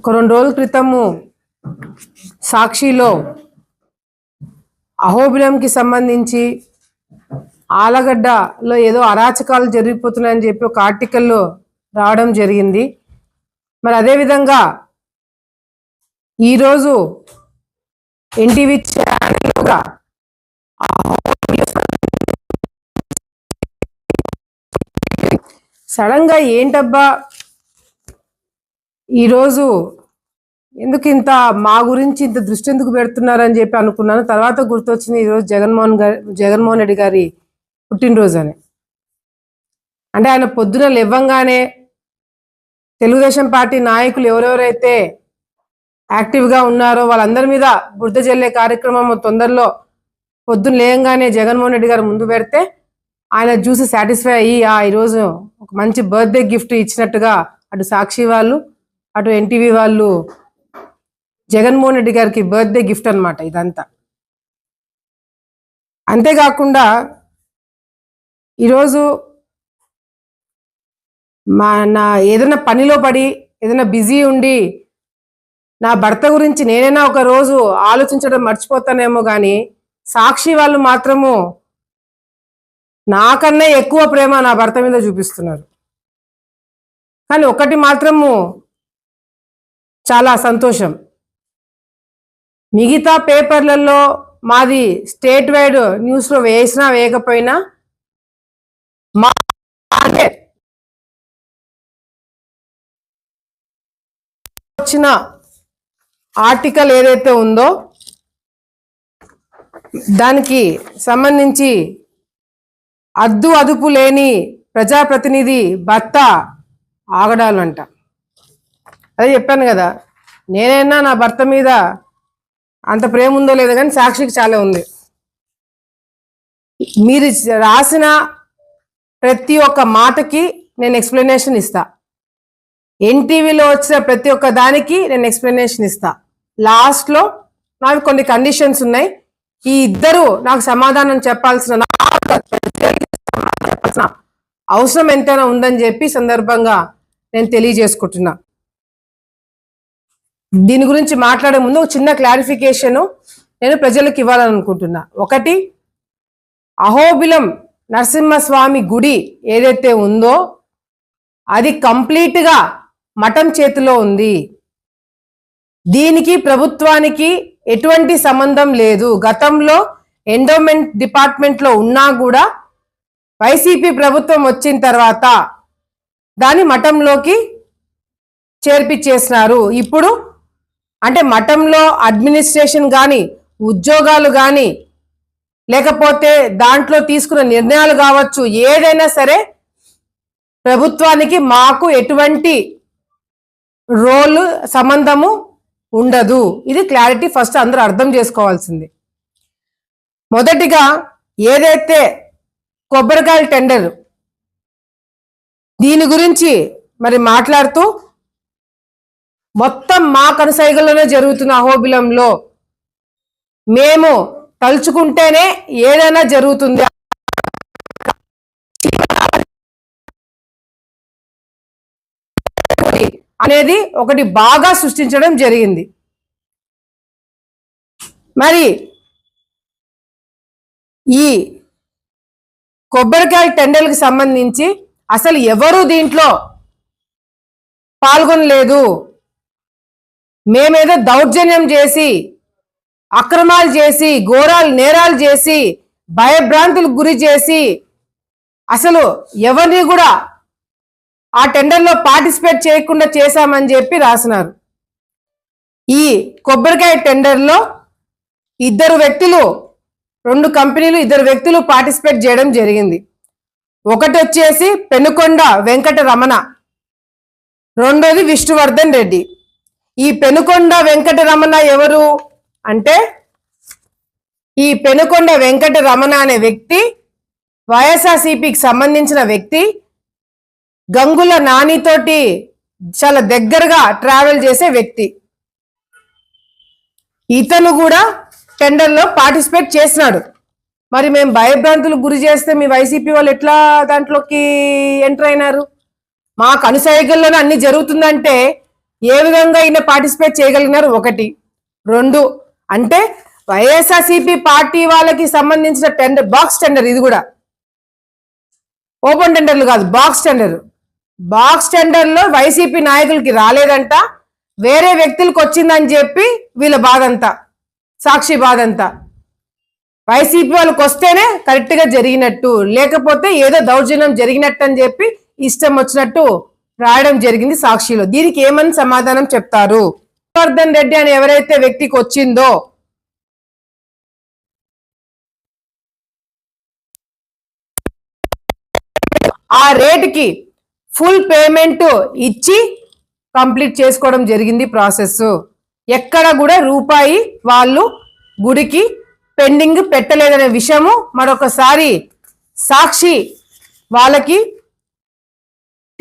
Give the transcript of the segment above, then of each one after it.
ఒక రెండు రోజుల క్రితము సాక్షిలో అహోబిలంకి సంబంధించి ఆలగడ్డలో ఏదో అరాచకాలు జరిగిపోతున్నాయని చెప్పి ఒక ఆర్టికల్లో రావడం జరిగింది. మరి అదేవిధంగా ఈరోజు ఎన్టీవీ ఛానల్గా సడన్గా ఏంటబ్బా ఈరోజు ఎందుకు ఇంత మా గురించి ఇంత దృష్టి ఎందుకు పెడుతున్నారని చెప్పి అనుకున్నాను. తర్వాత గుర్తొచ్చింది ఈరోజు జగన్మోహన్ గారి జగన్మోహన్ రెడ్డి గారి పుట్టినరోజు అని అంటే ఆయన పొద్దున లేవ్వంగానే తెలుగుదేశం పార్టీ నాయకులు ఎవరెవరైతే యాక్టివ్గా ఉన్నారో వాళ్ళందరి మీద బురద జల్లే కార్యక్రమం తొందరలో పొద్దున్న లేయంగానే జగన్మోహన్ రెడ్డి గారు ముందు పెడితే ఆయన చూసి సాటిస్ఫై అయ్యి ఆ ఈరోజు ఒక మంచి బర్త్డే గిఫ్ట్ ఇచ్చినట్టుగా అటు సాక్షి వాళ్ళు అటు ఎన్టీవీ వాళ్ళు జగన్మోహన్ రెడ్డి గారికి బర్త్డే గిఫ్ట్ అనమాట ఇదంతా. అంతేకాకుండా ఈరోజు మా నా ఏదైనా పనిలో పడి ఏదైనా బిజీ ఉండి నా భర్త గురించి నేనైనా ఒక రోజు ఆలోచించడం మర్చిపోతానేమో కానీ సాక్షి వాళ్ళు మాత్రము నాకన్నా ఎక్కువ ప్రేమ నా భర్త మీద చూపిస్తున్నారు. కానీ ఒకటి మాత్రము చాలా సంతోషం. మిగతా పేపర్లలో మాది స్టేట్ వైడ్ న్యూస్లో వేసినా వేయకపోయినా మా వచ్చిన ఆర్టికల్ ఏదైతే ఉందో దానికి సంబంధించి అద్దు అదుపు లేని ప్రజాప్రతినిధి భర్త ఆగడాలంట. అదే చెప్పాను కదా నేనైనా నా భర్త మీద అంత ప్రేమ ఉందో లేదో కానీ సాక్షికి చాలా ఉంది. మీరు రాసిన ప్రతి ఒక్క మాటకి నేను ఎక్స్ప్లెనేషన్ ఇస్తా. ఎన్టీవీలో వచ్చిన ప్రతి ఒక్క దానికి నేను ఎక్స్ప్లెనేషన్ ఇస్తా. లాస్ట్లో నాకు కొన్ని కండిషన్స్ ఉన్నాయి. ఈ ఇద్దరు నాకు సమాధానం చెప్పాల్సిన చెప్పాల్సిన అవసరం ఎంతైనా ఉందని చెప్పి సందర్భంగా నేను తెలియజేసుకుంటున్నా. దీని గురించి మాట్లాడే ముందు ఒక చిన్న క్లారిఫికేషన్ నేను ప్రజలకు ఇవ్వాలనుకుంటున్నా. ఒకటి అహోబిలం నరసింహస్వామి గుడి ఏదైతే ఉందో అది కంప్లీట్గా మఠం చేతిలో ఉంది. దీనికి ప్రభుత్వానికి ఎటువంటి సంబంధం లేదు. గతంలో ఎండోమెంట్ డిపార్ట్మెంట్లో ఉన్నా కూడా వైసీపీ ప్రభుత్వం వచ్చిన తర్వాత దాని మఠంలోకి చేర్పిచ్చేసినారు. ఇప్పుడు అంటే మఠంలో అడ్మినిస్ట్రేషన్ కానీ ఉద్యోగాలు కానీ లేకపోతే దాంట్లో తీసుకున్న నిర్ణయాలు కావచ్చు ఏదైనా సరే ప్రభుత్వానికి మాకు ఎటువంటి రోల్ సంబంధము ఉండదు. ఇది క్లారిటీ ఫస్ట్ అందరూ అర్థం చేసుకోవాల్సింది. మొదటిగా ఏదైతే కొబ్బరికాయల టెండర్ దీని గురించి మరి మాట్లాడుతూ మొత్తం మా కనుసైగల్లోనే జరుగుతున్న అహోబిలంలో మేము తలుచుకుంటేనే ఏదైనా జరుగుతుంది. అనేది ఒకటి బాగా సృష్టించడం జరిగింది. మరి ఈ కొబ్బరికాయ టెండర్లకు సంబంధించి అసలు ఎవరు దీంట్లో పాల్గొనలేదు. మేమేదో దౌర్జన్యం చేసి అక్రమాలు చేసి ఘోరాలు నేరాలు చేసి భయభ్రాంతులకు గురి చేసి అసలు ఎవరిని కూడా ఆ టెండర్లో పార్టిసిపేట్ చేయకుండా చేశామని చెప్పి రాసినారు. ఈ కొబ్బరికాయ టెండర్లో ఇద్దరు వ్యక్తులు రెండు కంపెనీలు ఇద్దరు వ్యక్తులు పార్టిసిపేట్ చేయడం జరిగింది. ఒకటి వచ్చేసి పెనుకొండ వెంకట రమణ రెండోది విష్ణువర్ధన్ రెడ్డి. ఈ పెనుకొండ వెంకట రమణ ఎవరు అంటే ఈ పెనుకొండ వెంకట రమణ అనే వ్యక్తి వైఎస్ఆర్సీపీకి సంబంధించిన వ్యక్తి గంగుల నానితోటి చాలా దగ్గరగా ట్రావెల్ చేసే వ్యక్తి. ఇతను కూడా టెండర్లో పార్టిసిపేట్ చేసినాడు. మరి మేము భయభ్రాంతులకు గురి చేస్తే మీ వైసీపీ వాళ్ళు ఎట్లా దాంట్లోకి ఎంటర్ అయినారు? మా కనుసైగల్లోనే అన్ని జరుగుతుందంటే ఏ విధంగా ఈయన పార్టిసిపేట్ చేయగలిగినారు? ఒకటి. రెండు అంటే వైఎస్ఆర్సీపీ పార్టీ వాళ్ళకి సంబంధించిన టెండర్ బాక్స్ టెండర్ ఇది కూడా. ఓపెన్ టెండర్లు కాదు బాక్స్ టెండర్. బాక్స్ టెండర్లో వైసీపీ నాయకులకి రాలేదంట వేరే వ్యక్తులకు వచ్చిందని చెప్పి వీళ్ళ బాధంతా సాక్షి బాధ అంతా వైసీపీ వాళ్ళకి వస్తేనే కరెక్ట్గా జరిగినట్టు లేకపోతే ఏదో దౌర్జన్యం జరిగినట్టు అని చెప్పి ఇష్టం వచ్చినట్టు రాయడం జరిగింది సాక్షిలో. దీనికి ఏమని సమాధానం చెప్తారు? హర్షవర్ధన్ రెడ్డి అని ఎవరైతే వ్యక్తికి వచ్చిందో ఆ రేటుకి ఫుల్ పేమెంట్ ఇచ్చి కంప్లీట్ చేసుకోవడం జరిగింది ప్రాసెస్ ఎక్కడ కూడా రూపాయి వాళ్ళు గుడికి పెండింగ్ పెట్టలేదనే విషయము మరొకసారి సాక్షి వాళ్ళకి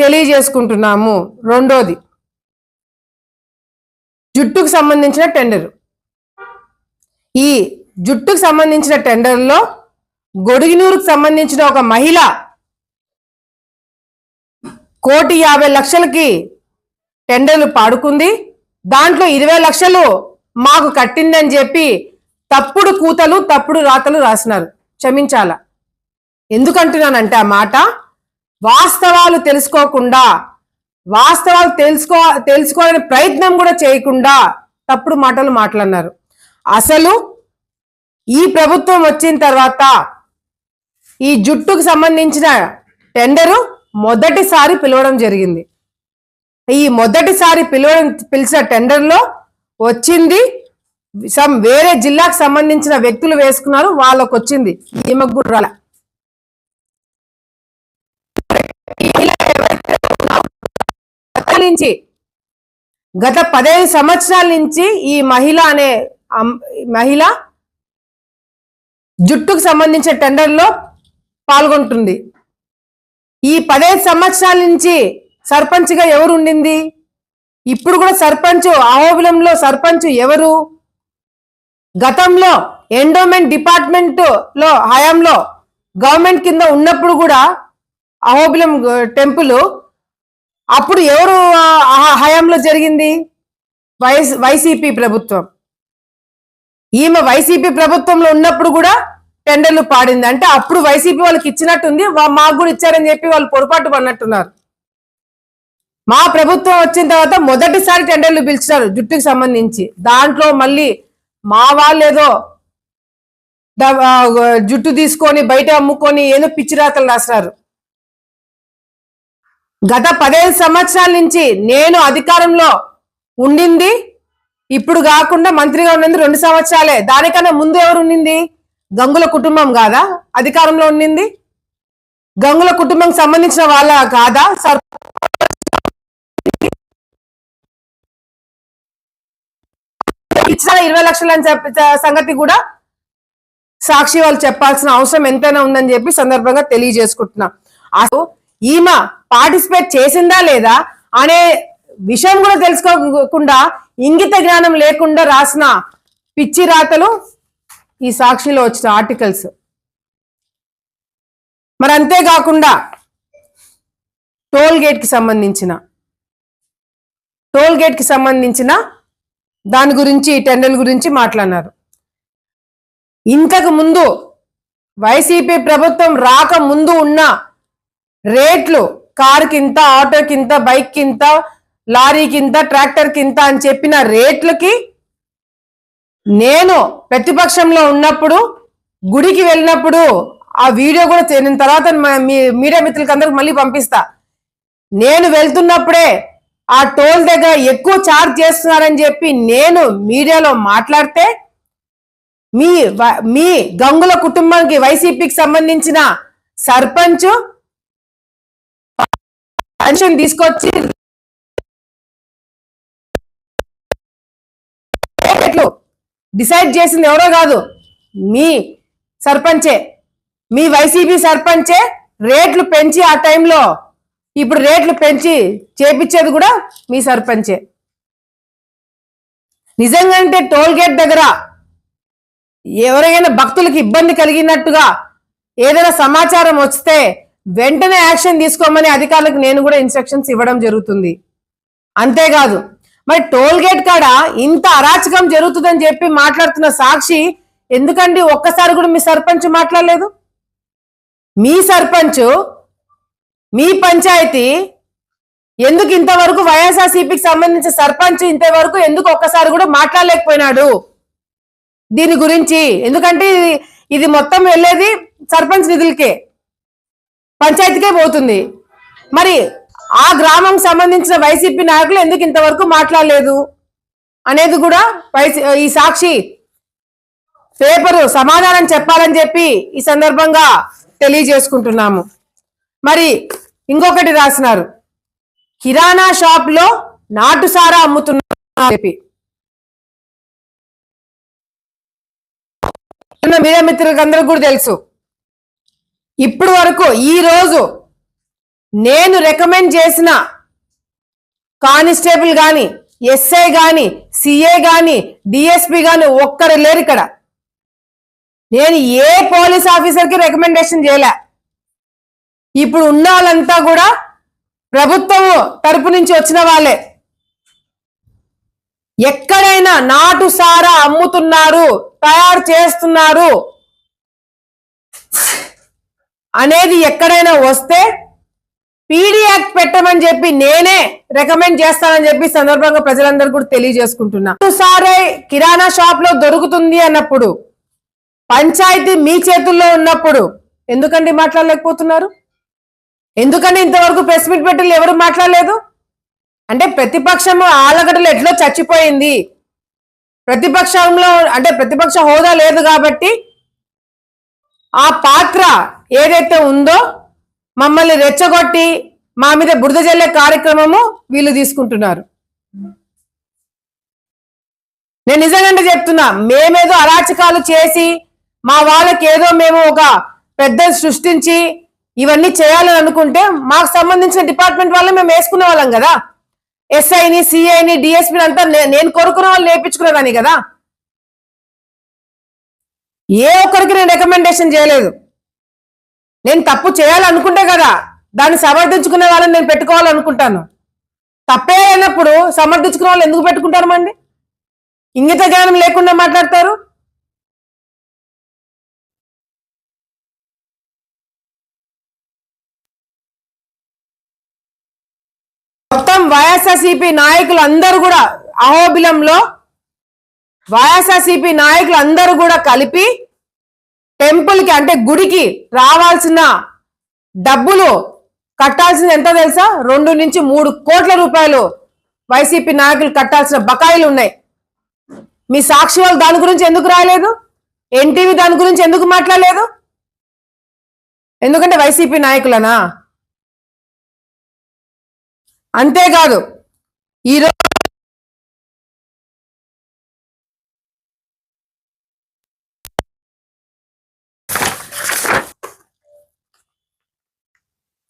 తెలియజేసుకుంటున్నాము. రెండోది జుట్టుకు సంబంధించిన టెండర్. ఈ జుట్టుకు సంబంధించిన టెండర్లో గొడుగునూరుకు సంబంధించిన ఒక మహిళ కోటి యాభై లక్షలకి టెండర్లు పాడుకుంది. దాంట్లో ఇరవై లక్షలు మాకు కట్టిందని చెప్పి తప్పుడు కూతలు తప్పుడు రాతలు రాసినారు. క్షమించాల? ఎందుకంటున్నానంటే ఆ మాట వాస్తవాలు తెలుసుకోకుండా వాస్తవాలు తెలుసుకో తెలుసుకోవాలని ప్రయత్నం కూడా చేయకుండా తప్పుడు మాటలు మాట్లాడినారు. అసలు ఈ ప్రభుత్వం వచ్చిన తర్వాత ఈ జుట్టుకు సంబంధించిన టెండరు మొదటిసారి పిలవడం జరిగింది. ఈ మొదటిసారి పిలవడం పిలిచిన టెండర్లో వచ్చింది సమ్ వేరే జిల్లాకు సంబంధించిన వ్యక్తులు వేసుకున్నారు వాళ్ళకు వచ్చింది ఈమెకు కూడా నుంచి గత పదహైదు సంవత్సరాల నుంచి ఈ మహిళ అనే మహిళ జుట్టుకు సంబంధించిన టెండర్లో పాల్గొంటుంది. ఈ పదహైదు సంవత్సరాల నుంచి సర్పంచ్గా ఎవరు ఉండింది? ఇప్పుడు కూడా సర్పంచ్ అహోబిలంలో సర్పంచ్ ఎవరు? గతంలో ఎండోమెంట్ డిపార్ట్మెంట్లో హయాంలో గవర్నమెంట్ కింద ఉన్నప్పుడు కూడా అహోబిలం టెంపుల్ అప్పుడు ఎవరు హయాంలో జరిగింది? వైస్ వైసీపీ ప్రభుత్వం. ఈమె వైసీపీ ప్రభుత్వంలో ఉన్నప్పుడు కూడా టెండర్లు పాడింది. అంటే అప్పుడు వైసీపీ వాళ్ళకి ఇచ్చినట్టుంది మాకు కూడా ఇచ్చారని చెప్పి వాళ్ళు పొరపాటు పడినట్టున్నారు. మా ప్రభుత్వం వచ్చిన తర్వాత మొదటిసారి టెండర్లు పిలిచినారు జుట్టుకు సంబంధించి. దాంట్లో మళ్ళీ మా వాళ్ళు ఏదో జుట్టు తీసుకొని బయట అమ్ముకొని ఏదో పిచ్చిరాతలు రాసినారు. గత పదిహేను సంవత్సరాల నుంచి నేను అధికారంలో ఉండింది. ఇప్పుడు కాకుండా మంత్రిగా ఉన్నది రెండు సంవత్సరాలే. దానికన్నా ముందు ఎవరు ఉండింది? గంగుల కుటుంబం కాదా? అధికారంలో ఉండింది. గంగుల కుటుంబం సంబంధించిన వాళ్ళ కాదా? సర్ ఇచ్చిన ఇరవై లక్షలు అని చెప్పి సంగతి కూడా సాక్షి వాళ్ళు చెప్పాల్సిన అవసరం ఎంతైనా ఉందని చెప్పి సందర్భంగా తెలియజేసుకుంటున్నా. అసలు ఈమె పార్టిసిపేట్ చేసిందా లేదా అనే విషయం కూడా తెలుసుకోకుండా ఇంగిత జ్ఞానం లేకుండా రాసిన పిచ్చి రాతలు ఈ సాక్షిలో వచ్చిన ఆర్టికల్స్. మరి అంతేకాకుండా టోల్ గేట్కి సంబంధించిన టోల్ గేట్కి సంబంధించిన దాని గురించి టెండర్ల గురించి మాట్లాడినారు. ఇంతకు ముందు వైసీపీ ప్రభుత్వం రాక ముందు ఉన్న రేట్లు కార్ కింత ఆటో కింత బైక్ కింత లారీ కింత ట్రాక్టర్ కింత అని చెప్పిన రేట్లకి నేను ప్రతిపక్షంలో ఉన్నప్పుడు గుడికి వెళ్ళినప్పుడు ఆ వీడియో కూడా చే- నేను తర్వాత మీ మీడియా మిత్రులకి అందరికి మళ్ళీ పంపిస్తా. నేను వెళ్తున్నప్పుడే ఆ టోల్ దగ్గర ఎక్కువ ఛార్జ్ చేస్తున్నారని చెప్పి నేను మీడియాలో మాట్లాడితే మీ వ- మీ గంగుల కుటుంబానికి వైసీపీకి సంబంధించిన సర్పంచ్ పెన్షన్ తీసుకొచ్చి. రేట్లు డిసైడ్ చేసింది ఎవరో కాదు. మీ సర్పంచే. మీ వైసీపీ సర్పంచే రేట్లు పెంచి ఆ టైంలో ఇప్పుడు రేట్లు పెంచి చేపించేది కూడా మీ సర్పంచే. నిజంగాంటే టోల్ గేట్ దగ్గర ఎవరైనా భక్తులకు ఇబ్బంది కలిగినట్టుగా ఏదైనా సమాచారం వస్తే వెంటనే యాక్షన్ తీసుకోమని అధికారులకు నేను కూడా ఇన్స్ట్రక్షన్స్ ఇవ్వడం జరుగుతుంది. అంతేకాదు మరి టోల్ గేట్ కాడ ఇంత అరాచకం జరుగుతుందని చెప్పి మాట్లాడుతున్న సాక్షి ఎందుకండి ఒక్కసారి కూడా మీ సర్పంచ్ మాట్లాడలేదు? మీ సర్పంచ్ మీ పంచాయతీ ఎందుకు ఇంతవరకు వైఎస్ఆర్సీపీకి సంబంధించిన సర్పంచ్ ఇంతవరకు ఎందుకు ఒక్కసారి కూడా మాట్లాడలేకపోయినాడు? దీని గురించి ఎందుకంటే ఇది ఇది మొత్తం వెళ్ళేది సర్పంచ్ నిధులకే. పంచాయతీకే పోతుంది. మరి ఆ గ్రామం సంబంధించిన వైసీపీ నాయకులు ఎందుకు ఇంతవరకు మాట్లాడలేదు? అనేది కూడా వైసీ ఈ సాక్షి పేపరు సమాధానం చెప్పాలని చెప్పి ఈ సందర్భంగా తెలియజేసుకుంటున్నాము. మరి ఇంకొకటి రాసినారు. కిరాణా షాప్లో నాటుసారా అమ్ముతున్నారు చెప్పి. మీడియా మిత్రులకు అందరికి కూడా తెలుసు. ఇప్పుడు వరకు ఈ రోజు నేను రికమెండ్ చేసిన కానిస్టేబుల్ గాని ఎస్ఐ గాని సిఏ గాని డిఎస్పి గాని ఒక్కరు లేరు ఇక్కడ. నేను ఏ పోలీస్ ఆఫీసర్కి రికమెండేషన్ చేయలే. ఇప్పుడు ఉన్న వాళ్ళంతా కూడా ప్రభుత్వం తరపు నుంచి వచ్చిన వాళ్ళే. ఎక్కడైనా నాటు సారా అమ్ముతున్నారు తయారు చేస్తున్నారు. అనేది ఎక్కడైనా వస్తే పీడీ యాక్ట్ పెట్టమని చెప్పి నేనే రికమెండ్ చేస్తానని చెప్పి సందర్భంగా ప్రజలందరూ కూడా తెలియజేసుకుంటున్నా. సారే కిరాణా షాప్లో దొరుకుతుంది అన్నప్పుడు పంచాయతీ మీ చేతుల్లో ఉన్నప్పుడు ఎందుకండి మాట్లాడలేకపోతున్నారు? ఎందుకంటే ఇంతవరకు ప్రెస్ మీట్ పెట్టలు ఎవరు మాట్లాడలేదు? అంటే ప్రతిపక్షం ఆలగడలు ఎట్లో చచ్చిపోయింది. ప్రతిపక్షంలో అంటే ప్రతిపక్ష హోదా లేదు కాబట్టి ఆ పాత్ర ఏదైతే ఉందో మమ్మల్ని రెచ్చగొట్టి మా మీద బురద జల్లే కార్యక్రమము వీళ్ళు తీసుకుంటున్నారు. నేను నిజంగా చెప్తున్నా మేమేదో అరాచకాలు చేసి మా వాళ్ళకి ఏదో మేము ఒక పెద్ద సృష్టించి ఇవన్నీ చేయాలని అనుకుంటే మాకు సంబంధించిన డిపార్ట్మెంట్ వాళ్ళు మేము వేసుకునే వాళ్ళం కదా. ఎస్ఐని సిఐని డిఎస్పీని అంతా నేను కోరుకున్న వాళ్ళు నేర్పించుకునేదాన్ని కదా. ఏ ఒక్కరికి నేను రికమెండేషన్ చేయలేదు. నేను తప్పు చేయాలనుకుంటే కదా దాన్ని సమర్థించుకునే వాళ్ళని నేను పెట్టుకోవాలనుకుంటాను. తప్పే అయినప్పుడు సమర్థించుకునే వాళ్ళు ఎందుకు పెట్టుకుంటారు అండి ఇంగిత జ్ఞానం లేకుండా మాట్లాడతారు? మొత్తం వైఎస్ఆర్సీపీ నాయకులు అందరూ కూడా అహోబిలంలో వైఎస్ఆర్సిపి నాయకులు అందరూ కూడా కలిపి టెంపుల్కి అంటే గుడికి రావాల్సిన డబ్బులు కట్టాల్సింది ఎంత తెలుసా? రెండు నుంచి మూడు కోట్ల రూపాయలు వైసీపీ నాయకులు కట్టాల్సిన బకాయిలు ఉన్నాయి. మీ సాక్షి వాళ్ళు దాని గురించి ఎందుకు రాలేదు? ఎన్టీవీ దాని గురించి ఎందుకు మాట్లాడలేదు? ఎందుకంటే వైసీపీ నాయకులనా? అంతేకాదు ఈరోజు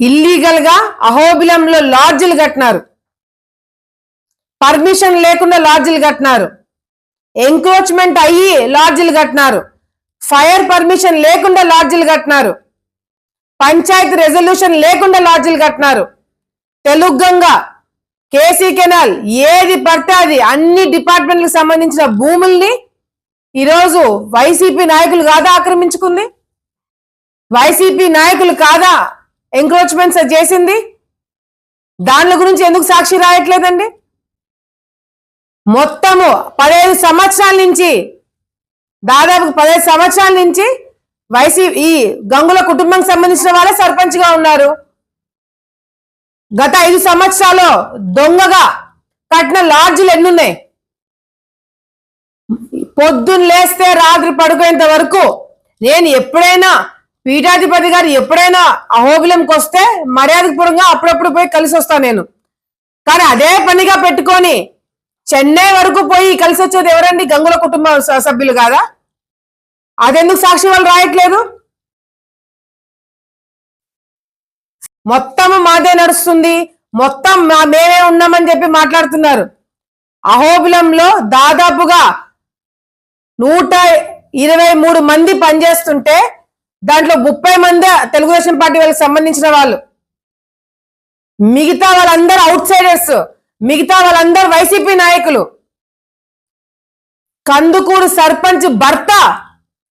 ఇల్లీగల్గా అహోబిలంలో లాడ్జిలు కట్టినారు. పర్మిషన్ లేకుండా లాడ్జిలు కట్టినారు. ఎంక్రోచ్మెంట్ అయ్యి లాడ్జిలు కట్టినారు. ఫైర్ పర్మిషన్ లేకుండా లాడ్జిలు కట్టినారు. పంచాయతీ రెజల్యూషన్ లేకుండా లాడ్జిలు కట్టినారు. తెలుగంగా కేసీ కెనాల్ ఏది పడితే అది అన్ని డిపార్ట్మెంట్లకు సంబంధించిన భూముల్ని ఈరోజు వైసీపీ నాయకులు కాదా ఆక్రమించుకుంది? వైసీపీ నాయకులు కాదా ఎంక్రోచ్మెంట్స్ చేసింది? దాని గురించి ఎందుకు సాక్షి రాయట్లేదండి? మొత్తము పదహైదు సంవత్సరాల నుంచి దాదాపు పదహైదు సంవత్సరాల నుంచి వైసీ ఈ గంగుల కుటుంబం సంబంధించిన వాళ్ళే సర్పంచ్గా ఉన్నారు. గత ఐదు సంవత్సరాలు దొంగగా కట్టిన లాడ్జీలు ఎన్నున్నాయి? పొద్దున్న లేస్తే రాత్రి పడుకునేంత వరకు నేను ఎప్పుడైనా పీఠాధిపతి గారు ఎప్పుడైనా అహోబిలంకి వస్తే మర్యాదపూర్వంగా అప్పుడప్పుడు పోయి కలిసి వస్తాను నేను. కానీ అదే పనిగా పెట్టుకొని చెన్నై వరకు పోయి కలిసి వచ్చేది ఎవరండి? గంగుల కుటుంబ స- సభ్యులు కాదా? అదెందుకు సాక్షి వాళ్ళు రాయట్లేదు? మొత్తం మాదే నడుస్తుంది. మొత్తం మా మేమే ఉన్నామని చెప్పి మాట్లాడుతున్నారు. అహోబిలంలో దాదాపుగా నూట ఇరవై మూడు మంది పనిచేస్తుంటే దాంట్లో ముప్పై మంది తెలుగుదేశం పార్టీ వాళ్ళకి సంబంధించిన వాళ్ళు. మిగతా వాళ్ళందరూ అవుట్ సైడర్స్ మిగతా వాళ్ళందరూ వైసీపీ నాయకులు. కందుకూరు సర్పంచ్ భర్త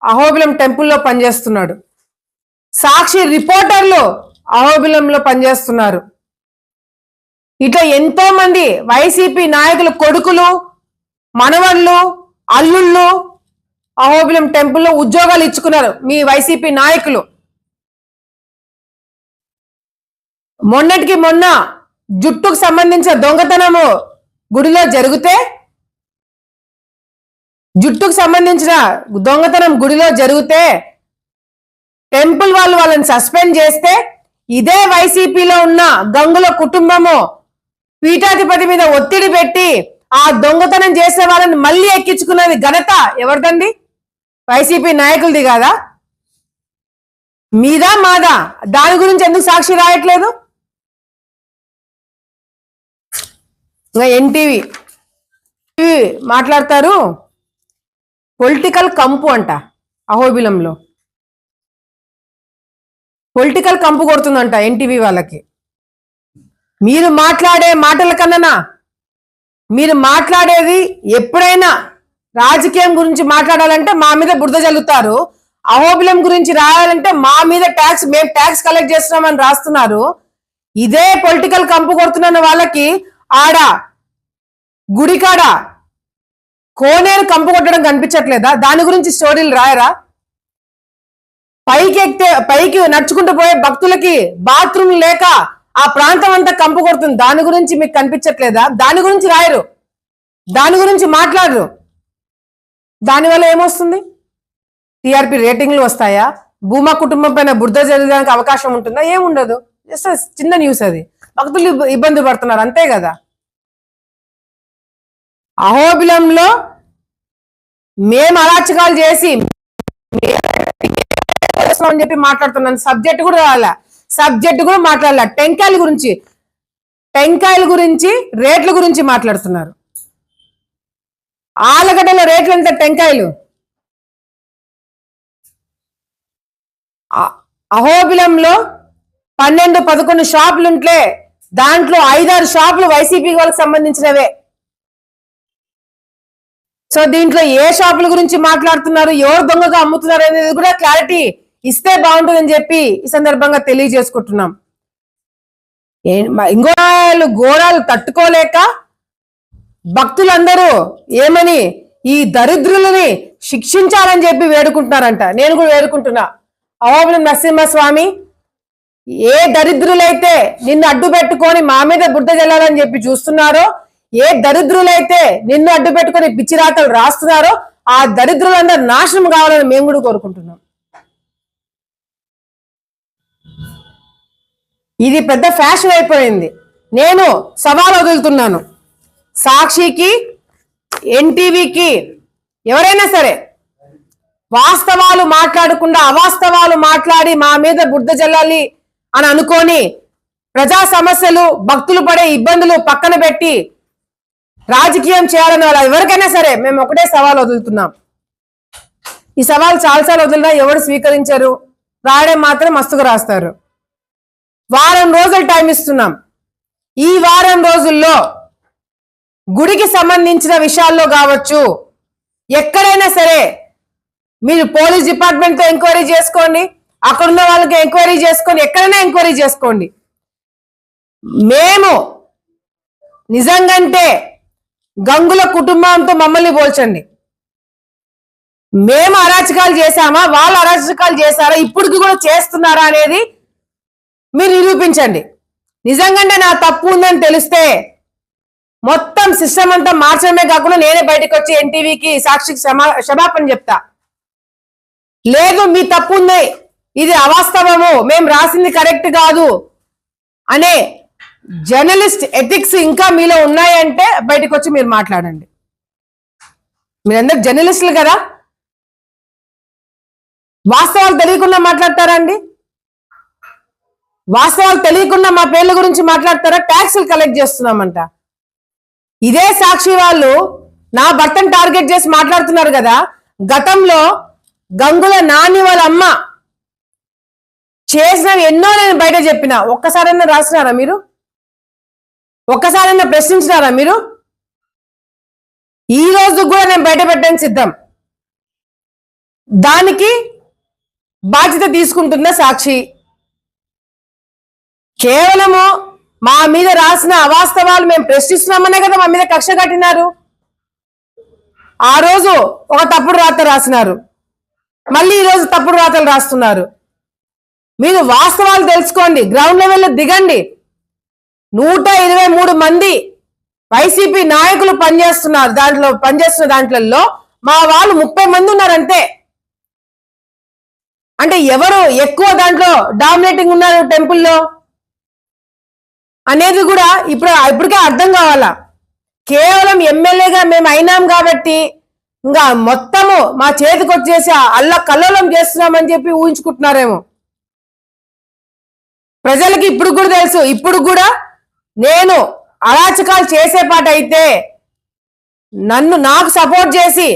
అహోబిలం టెంపుల్లో పనిచేస్తున్నాడు. సాక్షి రిపోర్టర్లు అహోబిలంలో పనిచేస్తున్నారు. ఇట్లా ఎంతో మంది వైసీపీ నాయకులు కొడుకులు మనవళ్ళు అల్లుళ్ళు అహోబిలం టెంపుల్లో ఉద్యోగాలు ఇచ్చుకున్నారు మీ వైసీపీ నాయకులు. మొన్నటికి మొన్న జుట్టుకు సంబంధించిన దొంగతనము గుడిలో జరిగితే జుట్టుకు సంబంధించిన దొంగతనం గుడిలో జరిగితే టెంపుల్ వాళ్ళు వాళ్ళని సస్పెండ్ చేస్తే ఇదే వైసీపీలో ఉన్న గంగుల కుటుంబము పీఠాధిపతి మీద ఒత్తిడి పెట్టి ఆ దొంగతనం చేసే వాళ్ళని మళ్ళీ ఎక్కించుకున్నది ఘనత ఎవరిదండి? వైసీపీ నాయకులది కాదా? మీదా మాదా? దాని గురించి ఎందుకు సాక్షి రాయట్లేదు? ఇంకా ఎన్టీవీ. మాట్లాడతారు? పొలిటికల్ కంపు అంట అహోబిలంలో. పొలిటికల్ కంపు కొడుతుందంట ఎన్టీవీ వాళ్ళకి. మీరు మాట్లాడే మాటల కన్నా మీరు మాట్లాడేది ఎప్పుడైనా రాజకీయం గురించి మాట్లాడాలంటే మా మీద బురద జల్లుతారు. అహోబిలం గురించి రాయాలంటే మా మీద ట్యాక్స్ మేము ట్యాక్స్ కలెక్ట్ చేస్తున్నామని రాస్తున్నారు. ఇదే పొలిటికల్ కంపు కొడుతున్న వాళ్ళకి ఆడ గుడికాడ కోనేరు కంపు కొట్టడం కనిపించట్లేదా? దాని గురించి స్టోరీలు రాయరా? పైకి ఎక్కితే పైకి నడుచుకుంటూ పోయే భక్తులకి బాత్రూమ్ లేక ఆ ప్రాంతం అంతా కంపు కొడుతుంది. దాని గురించి మీకు కనిపించట్లేదా? దాని గురించి రాయరు. దాని గురించి మాట్లాడరు. దానివల్ల ఏమొస్తుంది? టీఆర్పీ రేటింగ్లు వస్తాయా? భూమా కుటుంబం పైన బురద జరగడానికి అవకాశం ఉంటుందా? ఏముండదు. జస్ట్ చిన్న న్యూస్ అది. భక్తులు ఇబ్బంది పడుతున్నారు. అంతే కదా. అహోబిలంలో మేము అరాచకాలు చేసి అని చెప్పి మాట్లాడుతున్నాను. సబ్జెక్ట్ కూడా రావాలా సబ్జెక్ట్ కూడా మాట్లాడాల. టెంకాయల గురించి టెంకాయల గురించి రేట్ల గురించి మాట్లాడుతున్నారు. ఆలగడ్డల రేట్లు ఎంత టెంకాయలు అహోబిలంలో పన్నెండు పదకొండు షాపులు ఉంటే దాంట్లో ఐదారు షాపులు వైసీపీ వాళ్ళకి సంబంధించినవే. సో దీంట్లో ఏ షాపుల గురించి మాట్లాడుతున్నారు ఎవరు దొంగగా అమ్ముతున్నారు అనేది కూడా క్లారిటీ ఇస్తే బాగుంటుందని చెప్పి ఈ సందర్భంగా తెలియజేసుకుంటున్నాం. ఇంకో మ- ఘోరాలు తట్టుకోలేక భక్తులందరూ ఏమని ఈ దరిద్రులని శిక్షించాలని చెప్పి వేడుకుంటున్నారంట. నేను కూడా వేడుకుంటున్నా. అవాబులం నరసింహస్వామి ఏ దరిద్రులైతే నిన్ను అడ్డు పెట్టుకొని మా మీద బుద్ధ జల్లాలని చెప్పి చూస్తున్నారో ఏ దరిద్రులైతే నిన్ను అడ్డు పెట్టుకొని పిచ్చిరాతలు రాస్తున్నారో ఆ దరిద్రులందరూ నాశనం కావాలని మేము కూడా కోరుకుంటున్నాం. ఇది పెద్ద ఫ్యాషన్ అయిపోయింది. నేను సవాల్ వదులుతున్నాను. సాక్షికి ఎన్టీవీకి ఎవరైనా సరే వాస్తవాలు మాట్లాడకుండా అవాస్తవాలు మాట్లాడి మా మీద బుద్ధ జల్లాలి అని అనుకొని ప్రజా సమస్యలు భక్తులు పడే ఇబ్బందులు పక్కన పెట్టి రాజకీయం చేయాలని వాళ్ళు ఎవరికైనా సరే మేము ఒకటే సవాల్ వదులుతున్నాం. ఈ సవాల్ చాలాసార్లు వదిలినా ఎవరు స్వీకరించారు రాయడం మాత్రం మస్తుగా రాస్తారు. వారం రోజులు టైం ఇస్తున్నాం. ఈ వారం రోజుల్లో గుడికి సంబంధించిన విషయాల్లో కావచ్చు. ఎక్కడైనా సరే మీరు పోలీస్ డిపార్ట్మెంట్తో ఎంక్వైరీ చేసుకోండి. అక్కడ ఉన్న వాళ్ళకి ఎంక్వైరీ చేసుకోండి ఎక్కడైనా ఎంక్వైరీ చేసుకోండి. మేము నిజంగంటే గంగుల కుటుంబంతో మమ్మల్ని పోల్చండి. మేము అరాచకాలు చేశామా? వాళ్ళు అరాచకాలు చేశారా? ఇప్పటికి కూడా చేస్తున్నారా అనేది మీరు నిరూపించండి. నిజంగానే నా తప్పు ఉందని తెలిస్తే మొత్తం సిస్టమ్ అంతా మార్చడమే కాకుండా నేనే బయటకు వచ్చి ఎన్టీవీకి సాక్షికి క్షమాపణ చెప్తా. లేదు మీ తప్పు ఉంది. ఇది అవాస్తవము. మేము రాసింది కరెక్ట్ కాదు. అనే జర్నలిస్ట్ ఎథిక్స్ ఇంకా మీలో ఉన్నాయంటే బయటకు వచ్చి మీరు మాట్లాడండి. మీరందరు జర్నలిస్టులు కదా? వాస్తవాలు తెలియకుండా మాట్లాడతారండి వాస్తవాలు తెలియకుండా మా పేర్ల గురించి మాట్లాడతారా? ట్యాక్సులు కలెక్ట్ చేస్తున్నామంట. ఇదే సాక్షి వాళ్ళు నా భర్తను టార్గెట్ చేసి మాట్లాడుతున్నారు కదా గతంలో గంగుల నాని వాళ్ళ అమ్మ చేసినవి ఎన్నో నేను బయట చెప్పిన. ఒక్కసారైనా రాసినారా మీరు? ఒక్కసారైనా ప్రశ్నించినారా మీరు? ఈ రోజు కూడా నేను బయట పెట్టడానికి సిద్ధం. దానికి బాధ్యత తీసుకుంటుందా సాక్షి. కేవలము మా మీద రాసిన అవాస్తవాలు మేము ప్రశ్నిస్తున్నామనే కదా మా మీద కక్ష కట్టినారు. ఆ రోజు ఒక తప్పుడు రాత రాసినారు. మళ్ళీ ఈరోజు తప్పుడు రాతలు రాస్తున్నారు. మీరు వాస్తవాలు తెలుసుకోండి. గ్రౌండ్ లెవెల్లో దిగండి. నూట ఇరవై మూడు మంది వైసీపీ నాయకులు పనిచేస్తున్నారు. దాంట్లో పనిచేస్తున్న దాంట్లలో మా వాళ్ళు ముప్పై మంది ఉన్నారంతే అంటే ఎవరు ఎక్కువ దాంట్లో డామినేటింగ్ ఉన్నారు టెంపుల్లో? అనేది కూడా ఇప్పుడు ఇప్పటికే అర్థం కావాలా? కేవలం ఎమ్మెల్యేగా మేము అయినాం కాబట్టి ఇంకా మొత్తము మా చేతికి వచ్చేసి అల్ల కల్లోలం చేస్తున్నామని చెప్పి ఊహించుకుంటున్నారేమో. ప్రజలకి ఇప్పుడు కూడా తెలుసు. ఇప్పుడు కూడా నేను అరాచకాలు చేసే పాట అయితే నన్ను నాకు సపోర్ట్ చేసి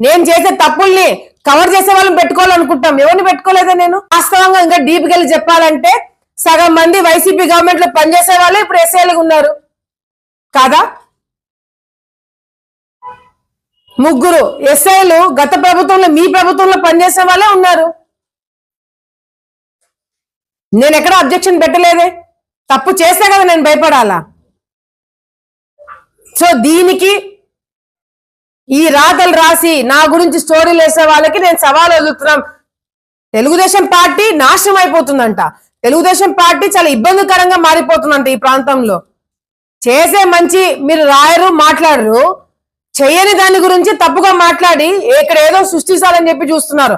నేను చేసే తప్పుల్ని కవర్ చేసే వాళ్ళని పెట్టుకోవాలనుకుంటాం ఎవరిని పెట్టుకోలేదా నేను? వాస్తవంగా ఇంకా డీప్కి వెళ్ళి చెప్పాలంటే సగం మంది వైసీపీ గవర్నమెంట్లో పనిచేసే వాళ్ళు ఇప్పుడు ఎస్ఐలుగా ఉన్నారు. కాదా? ముగ్గురు ఎస్ఐలు గత ప్రభుత్వంలో మీ ప్రభుత్వంలో పనిచేసే వాళ్ళే ఉన్నారు. నేను ఎక్కడ అబ్జెక్షన్ పెట్టలేదే? తప్పు చేస్తే కదా నేను భయపడాలా? సో దీనికి ఈ రాతలు రాసి నా గురించి స్టోరీలు వేసే వాళ్ళకి నేను సవాల్ వదులుతున్నాం. తెలుగుదేశం పార్టీ నాశనం అయిపోతుందంట. తెలుగుదేశం పార్టీ చాలా ఇబ్బందికరంగా మారిపోతుందంట ఈ ప్రాంతంలో. చేసే మంచి మీరు రాయరు మాట్లాడరు. చేయని దాని గురించి తప్పుగా మాట్లాడి ఇక్కడ ఏదో సృష్టిస్తారని చెప్పి చూస్తున్నారు.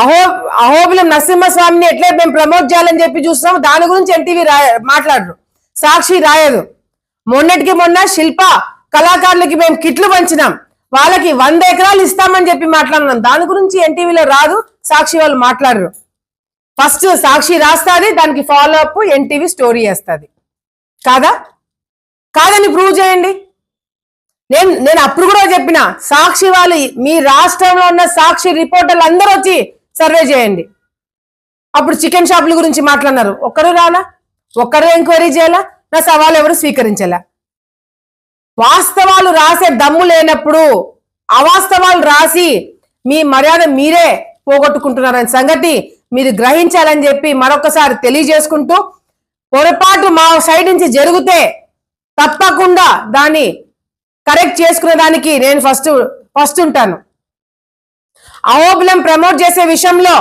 అహో అహోబిలం నరసింహస్వామిని ఎట్లా మేము ప్రమోట్ చేయాలని చెప్పి చూస్తున్నాము దాని గురించి ఎన్టీవీ రాయ మాట్లాడరు. సాక్షి రాయదు. మొన్నటికి మొన్న శిల్ప కళాకారులకి మేము కిట్లు పంచినాం. వాళ్ళకి వంద ఎకరాలు ఇస్తామని చెప్పి మాట్లాడినాం. దాని గురించి ఎన్టీవీలో రాదు సాక్షి వాళ్ళు మాట్లాడరు. ఫస్ట్ సాక్షి రాస్తుంది దానికి ఫాలో అప్ ఎన్టీవీ స్టోరీ వేస్తుంది. కాదా? కాదని ప్రూవ్ చేయండి. నేను నేను అప్పుడు కూడా చెప్పిన సాక్షి వాళ్ళు మీ రాష్ట్రంలో ఉన్న సాక్షి రిపోర్టర్లు అందరూ వచ్చి సర్వే చేయండి. అప్పుడు చికెన్ షాపుల గురించి మాట్లాడినారు. ఒక్కరు రాలా? ఒక్కరు ఎంక్వైరీ చేయాలా? నా సవాలు ఎవరు స్వీకరించాలా? వాస్తవాలు రాసే దమ్ము లేనప్పుడు అవాస్తవాలు రాసి మీ మర్యాద మీరే పోగొట్టుకుంటున్నారనే సంగతి మీరు గ్రహించాలని చెప్పి మరొకసారి తెలియజేసుకుంటూ పొరపాటు మా సైడ్ నుంచి జరిగితే తప్పకుండా దాన్ని కరెక్ట్ చేసుకునే దానికి నేను ఫస్ట్ ఫస్ట్ ఉంటాను. అహోబిలం ప్రమోట్ చేసే విషయంలో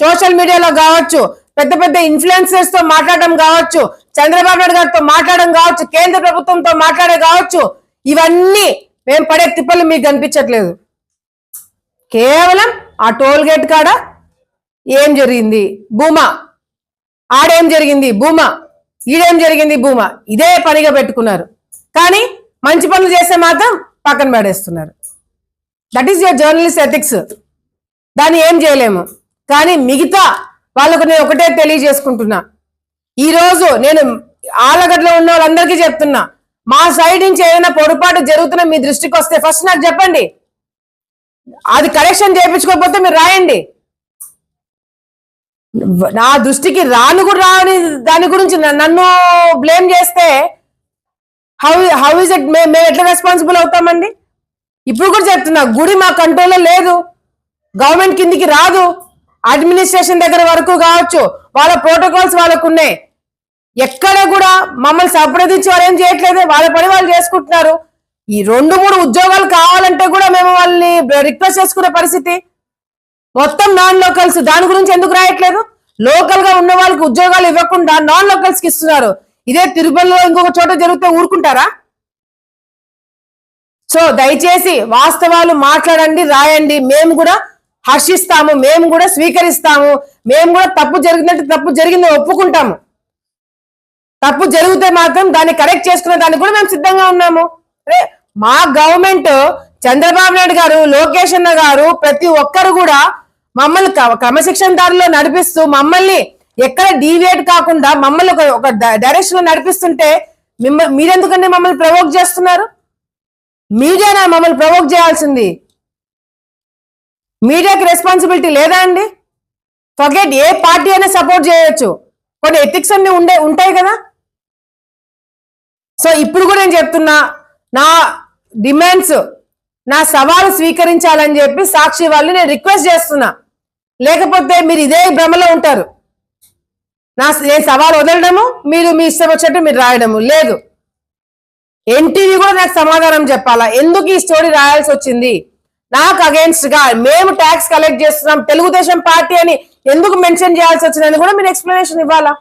సోషల్ మీడియాలో కావచ్చు పెద్ద పెద్ద ఇన్ఫ్లుయెన్సర్స్తో మాట్లాడడం కావచ్చు చంద్రబాబు నాయుడు గారితో మాట్లాడడం కావచ్చు కేంద్ర ప్రభుత్వంతో మాట్లాడే కావచ్చు ఇవన్నీ మేము పడే తిప్పలు మీకు కనిపించట్లేదు. కేవలం ఆ టోల్ గేట్ కాడ ఏం జరిగింది? భూమా. ఆడేం జరిగింది? భూమా. ఈడేం జరిగింది? భూమా. ఇదే పనిగా పెట్టుకున్నారు. కానీ మంచి పనులు చేస్తే మాత్రం పక్కన పడేస్తున్నారు. That is your journalist ethics దాన్ని ఏం చేయలేము. కానీ మిగతా వాళ్ళకు నేను ఒకటే తెలియజేసుకుంటున్నా. ఈరోజు నేను ఆలగడ్డలో ఉన్న వాళ్ళందరికీ చెప్తున్నా. మా సైడ్ నుంచి ఏదైనా పొరపాటు జరుగుతున్నా మీ దృష్టికి వస్తే ఫస్ట్ నాకు చెప్పండి. అది కరెక్షన్ చేయించుకోకపోతే మీరు రాయండి. నా దృష్టికి రాను కూడా రాని దాని గురించి నన్ను బ్లేమ్ చేస్తే హౌ హౌ ఇస్ ఇట్ మేము ఎట్లా రెస్పాన్సిబుల్ అవుతామండి? ఇప్పుడు కూడా చెప్తున్నా గుడి మా కంట్రోల్లో లేదు. గవర్నమెంట్ కిందికి రాదు. అడ్మినిస్ట్రేషన్ దగ్గర వరకు కావచ్చు. వాళ్ళ ప్రోటోకాల్స్ వాళ్ళకు ఉన్నాయి. ఎక్కడ కూడా మమ్మల్ని సంప్రదించి వాళ్ళు ఏం చేయట్లేదు. వాళ్ళ పని వాళ్ళు చేసుకుంటున్నారు. ఈ రెండు మూడు ఉద్యోగాలు కావాలంటే కూడా మేము వాళ్ళని రిక్వెస్ట్ చేసుకునే పరిస్థితి. మొత్తం నాన్ లోకల్స్ దాని గురించి ఎందుకు రాయట్లేదు? లోకల్గా ఉన్న వాళ్ళకి ఉద్యోగాలు ఇవ్వకుండా నాన్ లోకల్స్కి ఇస్తున్నారు. ఇదే తిరుపతిలో ఇంకొక చోట జరిగితే ఊరుకుంటారా? సో దయచేసి వాస్తవాలు మాట్లాడండి రాయండి. మేము కూడా హర్షిస్తాము మేము కూడా స్వీకరిస్తాము. మేము కూడా తప్పు జరిగినట్టు తప్పు జరిగింది ఒప్పుకుంటాము. తప్పు జరిగితే మాత్రం దాన్ని కరెక్ట్ చేసుకునే దానికి కూడా మేము సిద్ధంగా ఉన్నాము. అరే మా గవర్నమెంట్ చంద్రబాబు నాయుడు గారు లోకేష్ అన్న గారు ప్రతి ఒక్కరు కూడా మమ్మల్ని క్రమశిక్షణ దారిలో నడిపిస్తూ మమ్మల్ని ఎక్కడ డీవియేట్ కాకుండా మమ్మల్ని ఒక ఒక డైరెక్షన్లో నడిపిస్తుంటే మిమ్మ మీరెందుకండి మమ్మల్ని ప్రవోక్ చేస్తున్నారు? మీడియానా మమ్మల్ని ప్రవోక్ చేయాల్సింది. మీడియాకి రెస్పాన్సిబిలిటీ లేదా అండి? ఫర్గెట్ ఏ పార్టీ అయినా సపోర్ట్ చేయొచ్చు. కొన్ని ఎథిక్స్ అన్ని ఉండే ఉంటాయి కదా? సో ఇప్పుడు కూడా నేను చెప్తున్నా నా డిమాండ్స్ నా సవాలు స్వీకరించాలని చెప్పి సాక్షి వాళ్ళు నేను రిక్వెస్ట్ చేస్తున్నా. లేకపోతే మీరు ఇదే భ్రమలో ఉంటారు. నా నేను సవాల్ వదలడము మీరు మీ ఇష్టం వచ్చినట్టు మీరు రాయడము. లేదు. ఎన్టీవీ కూడా నాకు సమాధానం చెప్పాలా? ఎందుకు ఈ స్టోరీ రాయాల్సి వచ్చింది? నాకు అగేన్స్ట్గా మేము ట్యాక్స్ కలెక్ట్ చేస్తున్నాం తెలుగుదేశం పార్టీ అని ఎందుకు మెన్షన్ చేయాల్సి వచ్చిందని కూడా మీరు ఎక్స్ప్లెనేషన్ ఇవ్వాలా?